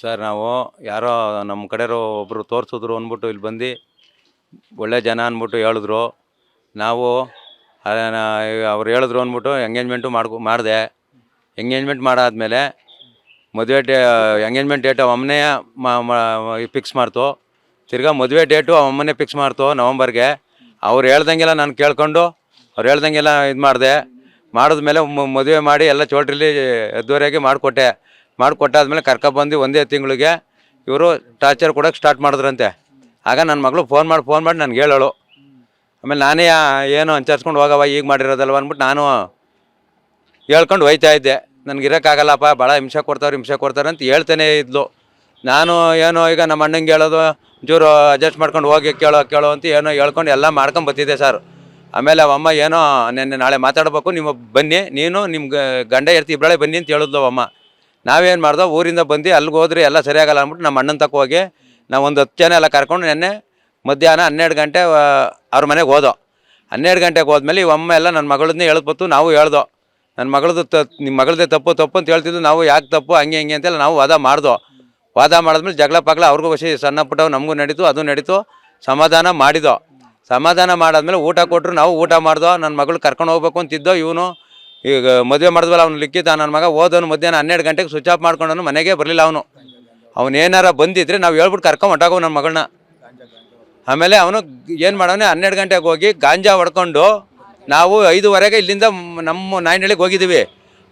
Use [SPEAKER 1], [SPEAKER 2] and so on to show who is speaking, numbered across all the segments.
[SPEAKER 1] Sir, ನಾವು ಯಾರೋ ನಮ್ಮ ಕಡೆಯವರು ಒಬ್ಬರು ತೋರಿಸಿದ್ರು ಅಂದ್ಬಿಟ್ಟು ಇಲ್ಲಿ ಬಂದು ಒಳ್ಳೆ ಜನ ಅಂದ್ಬಿಟ್ಟು ಹೇಳಿದ್ರು. ನಾವು ಅವ್ರು ಹೇಳಿದ್ರು ಅಂದ್ಬಿಟ್ಟು ಎಂಗೇಜ್ಮೆಂಟು ಮಾಡ್ಕೊ, ಮಾಡಿದೆ. ಎಂಗೇಜ್ಮೆಂಟ್ ಮಾಡಾದಮೇಲೆ ಮದುವೆ ಡೇ, ಎಂಗೇಜ್ಮೆಂಟ್ ಡೇಟ್ ಒಮ್ಮನೆ ಫಿಕ್ಸ್ ಮಾಡ್ತು. ತಿರ್ಗಾ ಮದುವೆ ಡೇಟು ಒಮ್ಮನೆ ಫಿಕ್ಸ್ ಮಾಡ್ತು ನವಂಬರ್ಗೆ. ಅವ್ರು ಹೇಳ್ದಂಗೆಲ್ಲ ನಾನು ಕೇಳ್ಕೊಂಡು, ಅವ್ರು ಹೇಳ್ದಂಗೆಲ್ಲ ಇದು ಮಾಡಿದೆ ಮಾಡಿದ್ಮೇಲೆ ಮದುವೆ ಮಾಡಿ ಎಲ್ಲ ಚೋಟ್ರಲ್ಲಿ ಅದ್ದೂರಿಯಾಗಿ ಮಾಡಿಕೊಟ್ಟೆ. ಮಾಡಿಕೊಟ್ಟಾದ್ಮೇಲೆ ಕರ್ಕೊಬಂದು ಒಂದೇ ತಿಂಗಳಿಗೆ ಇವರು ಟಾರ್ಚರ್ ಕೊಡೋಕೆ ಸ್ಟಾರ್ಟ್ ಮಾಡಿದ್ರಂತೆ. ಆಗ ನನ್ನ ಮಗಳು ಫೋನ್ ಮಾಡಿ ಫೋನ್ ಮಾಡಿ ನನಗೆ ಹೇಳೋಳು. ಆಮೇಲೆ ನಾನೇ ಏನು ಅಂಚರ್ಸ್ಕೊಂಡು ಹೋಗವ ಈಗ ಮಾಡಿರೋದಲ್ವ ಅಂದ್ಬಿಟ್ಟು ನಾನು ಹೇಳ್ಕೊಂಡು ಹೋಯ್ತಾ ಇದ್ದೆ. ನನಗೆ ಇರೋಕ್ಕಾಗಲ್ಲಪ್ಪ, ಭಾಳ ಹಿಂಸೆ ಕೊಡ್ತಾರೆ ಹಿಂಸೆ ಕೊಡ್ತಾರೆ ಅಂತ ಹೇಳ್ತಾನೆ ಇದ್ಲು. ನಾನು ಏನೋ ಈಗ ನಮ್ಮ ಅಣ್ಣಂಗೆ ಹೇಳೋದು, ಜೂರು ಅಡ್ಜಸ್ಟ್ ಮಾಡ್ಕೊಂಡು ಹೋಗಿ ಕೇಳೋ ಕೇಳೋ ಅಂತ ಏನೋ ಹೇಳ್ಕೊಂಡು ಎಲ್ಲ ಮಾಡ್ಕೊಂಡು ಬರ್ತಿದ್ದೆ ಸರ್. ಆಮೇಲೆ ಅವಮ್ಮ ಏನೋ ನೆನ್ನೆ ನಾಳೆ ಮಾತಾಡ್ಬೇಕು ನಿಮ್ಮ ಬನ್ನಿ, ನೀನು ನಿಮ್ಮ ಗಂಡ ಇರ್ತಿ ಇಬ್ಬರೇ ಬನ್ನಿ ಅಂತ ಹೇಳಿದ್ಲು ಅಮ್ಮ. ನಾವೇನು ಮಾಡ್ದೋ ಊರಿಂದ ಬಂದು ಅಲ್ಲಿಗೆ ಹೋದ್ರೆ ಎಲ್ಲ ಸರಿಯಾಗಲ್ಲ ಅಂದ್ಬಿಟ್ಟು ನಮ್ಮ ಅಣ್ಣನ ತಕ್ಕ ಹೋಗಿ ನಾವು ಒಂದು ಹತ್ತು ಜನ ಎಲ್ಲ ಕರ್ಕೊಂಡು ನೆನ್ನೆ ಮಧ್ಯಾಹ್ನ ಹನ್ನೆರಡು ಗಂಟೆ ಅವ್ರ ಮನೆಗೆ ಹೋದೋ. ಹನ್ನೆರಡು ಗಂಟೆಗೆ ಹೋದ್ಮೇಲೆ ಒಮ್ಮೆ ಎಲ್ಲ ನನ್ನ ಮಗಳನ್ನೇ ಹೇಳ್ಬತ್ತು ನಾವು ಹೇಳ್ದೋ. ನನ್ನ ಮಗಳದ್ದು ತ ನಿಮ್ಮ ಮಗಳದೇ ತಪ್ಪು ತಪ್ಪು ಅಂತ ಹೇಳ್ತಿದ್ದು, ನಾವು ಯಾಕೆ ತಪ್ಪು, ಹಂಗೆ ಹಿಂಗೆ ಅಂತೆಲ್ಲ ನಾವು ವಾದ ಮಾಡ್ದೋ. ವಾದ ಮಾಡಿದ್ಮೇಲೆ ಜಗಳ ಪಗಳ ಅವ್ರಿಗೂ ವಶಿ ಸಣ್ಣ ಪುಟ್ಟವು ನಮಗೂ ನಡೀತು, ಅದು ನಡೀತು, ಸಮಾಧಾನ ಮಾಡಿದೋ. ಸಮಾಧಾನ ಮಾಡಾದ್ಮೇಲೆ ಊಟ ಕೊಟ್ಟರು ನಾವು ಊಟ ಮಾಡ್ದೋ ನನ್ನ ಮಗಳು ಕರ್ಕೊಂಡು ಹೋಗ್ಬೇಕು ಅಂತಿದ್ದೋ, ಇವನು ಈಗ ಮದುವೆ ಮಾಡಿದ್ವಲ್ಲ ಅವ್ನು ಲಿಕ್ಕಿತ ನನ್ನ ಮಗ, ಓದೋನು ಮಧ್ಯಾಹ್ನ ಹನ್ನೆರಡು ಗಂಟೆಗೆ ಸ್ವಿಚ್ ಆಫ್ ಮಾಡ್ಕೊಂಡು ಮನೆಗೆ ಬರಲಿಲ್ಲ ಅವನು. ಅವ್ನು ಏನಾರ ಬಂದಿದ್ರೆ ನಾವು ಹೇಳ್ಬಿಟ್ಟು ಕರ್ಕೊಂಡು ಹೊಂಟಾಗೋ ನನ್ನ ಮಗಳನ್ನ ಆಮೇಲೆ ಅವನು ಏನು ಮಾಡವನೆ, ಹನ್ನೆರಡು ಗಂಟೆಗೆ ಹೋಗಿ ಗಾಂಜಾ ಹೊಡ್ಕೊಂಡು ನಾವು ಐದುವರೆಗೆ ಇಲ್ಲಿಂದ ನಮ್ಮ ನಾಯಿನಳ್ಳಿಗೆ ಹೋಗಿದ್ದೀವಿ.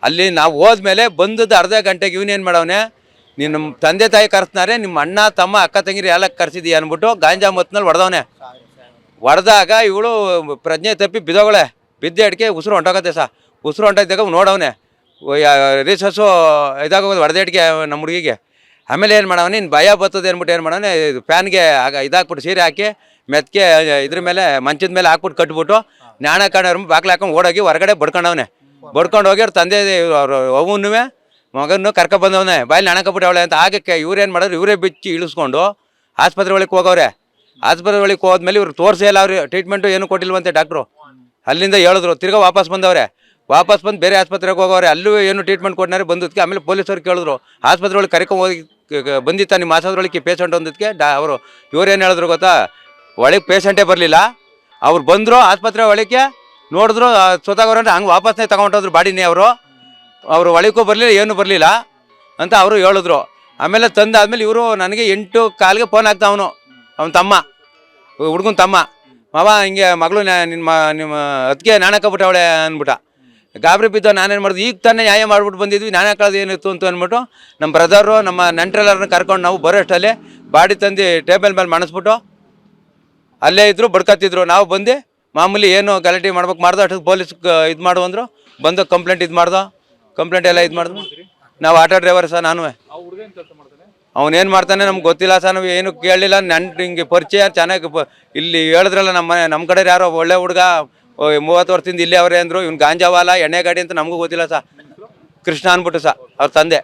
[SPEAKER 1] ಅಲ್ಲಿ ನಾವು ಹೋದ್ಮೇಲೆ ಬಂದದ್ದು ಅರ್ಧ ಗಂಟೆಗೆ ಇವನೇನು ಮಾಡವನೆ ನಮ್ಮ ತಂದೆ ತಾಯಿ ಕರೆಸ್ತಾರೆ ನಿಮ್ಮ ಅಣ್ಣ, ತಮ್ಮ, ಅಕ್ಕ, ತಂಗಿರಿ ಎಲ್ಲ ಕರೆಸಿದೀಯ ಅಂದ್ಬಿಟ್ಟು ಗಾಂಜಾ ಮತ್ತಿನಲ್ಲಿ ಹೊಡೆದವನೆ. ಹೊಡೆದಾಗ ಇವಳು ಪ್ರಜ್ಞೆ ತಪ್ಪಿ ಬಿದ್ದೋಗಳೆ. ಬಿದ್ದೆ ಅಡಿಕೆ ಉಸಿರು ಹೊಂಟೋಗತ್ತೆ ಸಾ. ಉಸಿರು ಹೊಂಟೋದಾಗ ನೋಡವನೆ ರೀಸಸ್ಸು ಇದಾಗೋದು ಹೊಡೆದೇಟ್ಗೆ ನಮ್ಮ ಹುಡುಗಿಗೆ. ಆಮೇಲೆ ಏನು ಮಾಡವ ನೀನು ಭಯ ಬರ್ತದೆ ಅಂದ್ಬಿಟ್ಟು ಏನು ಮಾಡವನೆ ಫ್ಯಾನ್ಗೆ ಆಗ ಇದಾಕ್ಬಿಟ್ಟು ಸೀರೆ ಹಾಕಿ ಮೆತ್ತಗೆ ಇದ್ರ ಮೇಲೆ, ಮಂಚದ ಮೇಲೆ ಹಾಕ್ಬಿಟ್ಟು ಕಟ್ಬಿಟ್ಟು, ನಾಣ ಕಾಣೋರು ಬಾಗ್ಲು ಹಾಕೊಂಡು ಓಡೋಗಿ ಹೊರಗಡೆ ಬಡ್ಕೊಂಡವನೆ ಬಡ್ಕೊಂಡು ಹೋಗಿ ಅವ್ರ ತಂದೆ, ಅವ್ರ ಅವನು ಮಗನ್ನು ಕರ್ಕ ಬಂದವನೆ. ಬಾಯಲ್ಲಿ ನಾಣ ಕಟ್ಬಿಟ್ಟವಳೆ ಅಂತ ಆಗಕ್ಕೆ ಇವ್ರೇನು ಮಾಡೋರು ಇವರೇ ಬಿಚ್ಚಿ ಇಳಿಸ್ಕೊಂಡು ಆಸ್ಪತ್ರೆ ಒಳಗೆ ಹೋಗವ್ರೆ. ಆಸ್ಪತ್ರೆ ಒಳಗೆ ಹೋದ್ಮೇಲೆ ಇವ್ರು ತೋರಿಸೇ ಇಲ್ಲ ಅವ್ರಿಗೆ ಟ್ರೀಟ್ಮೆಂಟು ಏನು ಕೊಟ್ಟಿಲ್ವಂತೆ ಡಾಕ್ಟ್ರು ಅಲ್ಲಿಂದ ಹೇಳಿದ್ರು ತಿರ್ಗಾ ವಾಪಸ್ ಬಂದವ್ರೆ. ವಾಪಸ್ ಬಂದು ಬೇರೆ ಆಸ್ಪತ್ರೆಗೆ ಹೋಗೋರೆ ಅಲ್ಲೂ ಏನು ಟ್ರೀಟ್ಮೆಂಟ್ ಕೊಡ್ನಾರೆ ಬಂದದಕ್ಕೆ ಆಮೇಲೆ ಪೊಲೀಸರು ಕೇಳಿದ್ರು ಆಸ್ಪತ್ರೆ ಒಳಗೆ ಕರ್ಕೊಂಡು ಹೋಗಿ ಬಂದಿತ್ತ ನಿಮ್ಮ ಆಸ್ಪತ್ರೆ ಒಳಗೆ ಪೇಷಂಟ್ ಅಂದದಕ್ಕೆ ಡಾ, ಅವರು, ಇವ್ರು ಏನು ಹೇಳಿದ್ರು ಗೊತ್ತಾ, ಒಳಗೆ ಪೇಷಂಟೇ ಬರಲಿಲ್ಲ, ಅವ್ರು ಬಂದರು ಆಸ್ಪತ್ರೆ ಒಳಗೆ, ನೋಡಿದ್ರು ಸ್ವತಃ ಹಂಗೆ ವಾಪಸ್ನೇ ತಗೊಂಡೋದ್ರು ಬಾಡಿನೇ ಅವರು ಅವರು ಒಳಗೂ ಬರಲಿಲ್ಲ, ಏನು ಬರಲಿಲ್ಲ, ಅಂತ ಅವರು ಹೇಳಿದ್ರು. ಆಮೇಲೆ ತಂದಾದ್ಮೇಲೆ ಇವರು ನನಗೆ ಎಂಟು ಕಾಲಿಗೆ ಫೋನ್ ಹಾಕ್ತಾ ಅವನು, ಅವನ ತಮ್ಮ, ಹುಡುಗನ ತಮ್ಮ, ಮಾವ, ಹಿಂಗೆ ಮಗಳು ನಿಮ್ಮ ನಿಮ್ಮ ಅದಕ್ಕೆ ನಾಣಕಬಿಟ್ಟವಳೆ ಅಂದ್ಬಿಟ್ಟ. ಗಾಬರಿ ಬಿದ್ದು ನಾನೇನು ಮಾಡಿದ್ವಿ ಈಗ ತಾನೇ ನ್ಯಾಯ ಮಾಡಿಬಿಟ್ಟು ಬಂದಿದ್ವಿ, ನಾನೇ ಕಳೆದು ಏನಿತ್ತು ಅಂತ ಅಂದ್ಬಿಟ್ಟು ನಮ್ಮ ಬ್ರದರು ನಮ್ಮ ನೆಂಟ್ರೆಲ್ಲರನ್ನ ಕರ್ಕೊಂಡು ನಾವು ಬರೋ ಅಷ್ಟಲ್ಲೇ ಬಾಡಿ ತಂದು ಟೇಬಲ್ ಮೇಲೆ ಮಣಿಸ್ಬಿಟ್ಟು ಅಲ್ಲೇ ಇದ್ದರು ಬಡ್ಕತ್ತಿದ್ರು. ನಾವು ಬಂದು ಮಾಮೂಲಿ ಏನು ಗಲಾಟೆ ಮಾಡ್ಬೇಕು ಮಾಡ್ದೋ ಅಷ್ಟು ಪೊಲೀಸ್ ಇದು ಮಾಡು ಅಂದರು. ಬಂದು ಕಂಪ್ಲೇಂಟ್ ಇದು ಮಾಡ್ದೋ. ಕಂಪ್ಲೇಂಟ್ ಎಲ್ಲ ಇದು ಮಾಡಿದ್ವು ನಾವು ಆಟೋ ಡ್ರೈವರ್ ಸರ್ ನಾನು ಅವನೇನು ಮಾಡ್ತಾನೆ ನಮ್ಗೆ ಗೊತ್ತಿಲ್ಲ ಸರ್ ನಾವು ಏನು ಕೇಳಲಿಲ್ಲ. ನನ್ನ ಹಿಂಗೆ ಪರಿಚಯ, ಚೆನ್ನಾಗಿ ಇಲ್ಲಿ ಹೇಳಿದ್ರಲ್ಲ ನಮ್ಮ ನಮ್ಮ ಕಡೆ ಯಾರೋ ಒಳ್ಳೆ ಹುಡುಗ ಮೂವತ್ತು ವರ್ಷದಿಂದ ಇಲ್ಲೇ ಅವರೇ ಅಂದರು. ಇವ್ನು ಗಾಂಜಾವಾಲ ಎಣ್ಣೆ ಗಾಡಿ ಅಂತ ನಮಗೂ ಗೊತ್ತಿಲ್ಲ ಸರ್ ಕೃಷ್ಣ ಅಂದ್ಬಿಟ್ಟು ಸರ್ ಅವ್ರ ತಂದೆ.